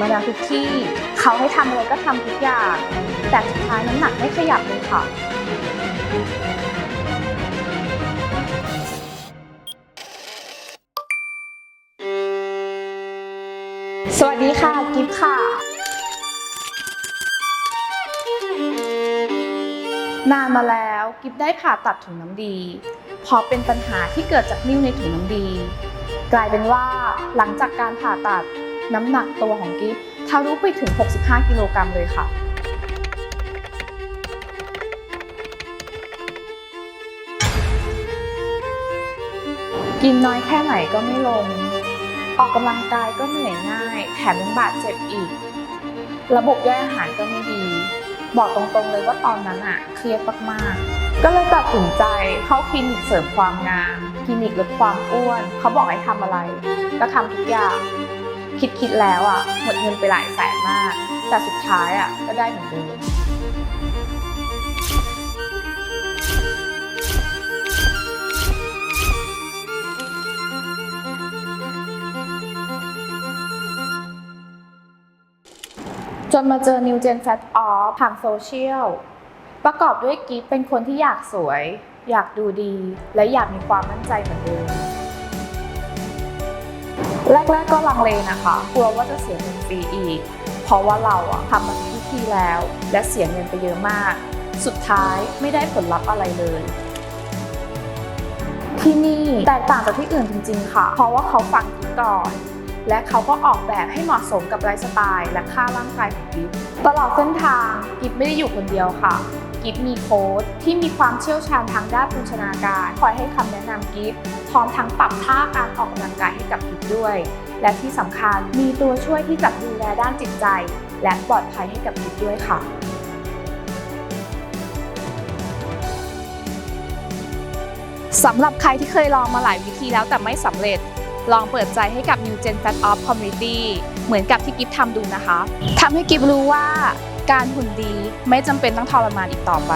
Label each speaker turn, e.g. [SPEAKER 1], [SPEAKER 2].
[SPEAKER 1] มาแล้วทุกที่ เขาให้ทำอะไรก็ทำทุกอย่าง แต่สุดท้ายน้ำหนักไม่ขยับเลยค่ะ สวัสดีค่ะ กิฟค่ะ นานมาแล้วกิฟได้ผ่าตัดถุงน้ำดีพอเป็นปัญหาที่เกิดจากนิ่วในถุงน้ำดี กลายเป็นว่าหลังจากการผ่าตัด น้ำหนักตัวของกิฟทะลุไปถึง 65 กิโลกรัมเลยค่ะ กินน้อยแค่ไหนก็ไม่ลง ออกกำลังกายก็เหนื่อยง่าย แถมยังบาดเจ็บอีก ระบบย่อยอาหารก็ไม่ดี บอกตรงๆเลยว่าตอนนั้นอะเครียดมากๆ ก็เลยตัดสินใจเข้าคลินิกเสริมความงาม คลินิกลดความอ้วน เขาบอกให้ทำอะไร ก็ทำทุกอย่าง คิดๆแล้วอะหมดเงินไปหลายแสนมาก แต่สุดท้ายอะก็ได้เหมือนเดิมจนมาเจอ New Gen Fat Off ทางโซเชียลประกอบด้วยกิฟเป็นคนที่อยากสวย อยากดูดี และอยากมีความมั่นใจเหมือนเดิม แรกๆก็ลังเลนะคะ กลัวว่าจะเสียเงินฟรีอีก เพราะว่าเราอะทำมาทุกวิธีแล้ว และเสียเงินไปเยอะมาก สุดท้ายไม่ได้ผลลัพธ์อะไรเลย ที่นี่แตกต่างจากที่อื่นจริง ๆ ค่ะ เพราะว่าเขาฟังกิฟก่อน และเขาก็ออกแบบให้เหมาะสมกับไลฟ์สไตล์และค่าร่างกายของกิฟตลอดเส้นทางกิฟไม่ได้อยู่คนเดียวค่ะ กิฟมีโค้ชที่มีความเชี่ยวชาญทางด้านโภชนาการคอยให้คำแนะนำกิฟพร้อมทั้งปรับท่าการออกกำลังกายให้กับกิฟด้วย และที่สำคัญมีตัวช่วยที่จะดูแลด้านจิตใจ และปลอดภัยให้กับกิฟด้วยค่ะสำหรับใครที่เคยลองมาหลายวิธีแล้วแต่ไม่สำเร็จ ลองเปิดใจให้กับ New Gen Fat Off Community เหมือนกับที่กิฟทำดูนะคะทำให้กิฟรู้ว่า การหุ่นดีไม่จำเป็นต้องทรมานอีกต่อไป